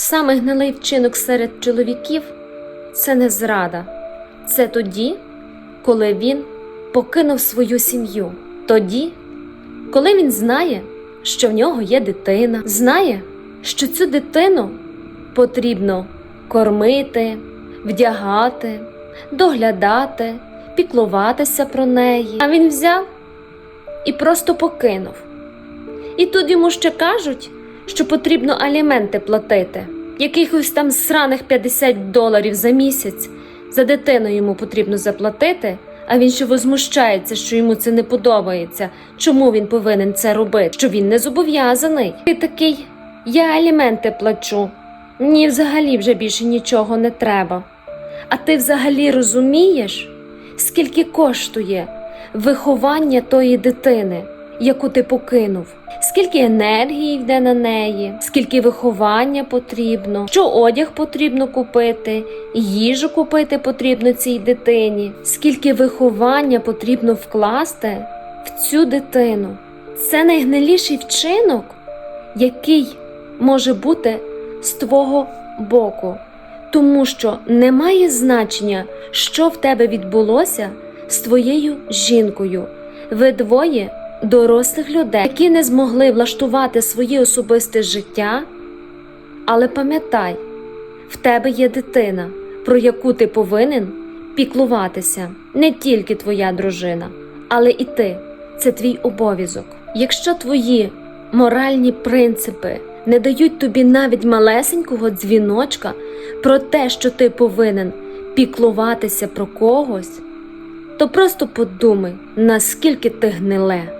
Самий гнилий вчинок серед чоловіків це не зрада. Це тоді, коли він покинув свою сім'ю. Тоді, коли він знає, що в нього є дитина, знає, що цю дитину потрібно кормити, вдягати, доглядати, піклуватися про неї. А він взяв і просто покинув. І тут йому ще кажуть, що потрібно аліменти платити, якихось там сраних 50 доларів за місяць. За дитину йому потрібно заплатити, а він ще возмущається, що йому це не подобається. Чому він повинен це робити? Що він не зобов'язаний. Ти такий, я аліменти плачу. Мені взагалі вже більше нічого не треба. А ти взагалі розумієш, скільки коштує виховання тої дитини, яку ти покинув? Скільки енергії йде на неї, скільки виховання потрібно, що одяг потрібно купити, їжу купити потрібно цій дитині, скільки виховання потрібно вкласти в цю дитину. Це найгниліший вчинок, який може бути з твого боку, тому що немає значення, що в тебе відбулося з твоєю жінкою. Ви двоє дорослих людей, які не змогли влаштувати своє особисте життя. Але пам'ятай, в тебе є дитина, про яку ти повинен піклуватися не тільки твоя дружина, але і ти. Це твій обов'язок. Якщо твої моральні принципи не дають тобі навіть малесенького дзвіночка про те, що ти повинен піклуватися про когось, то просто подумай, наскільки ти гниле.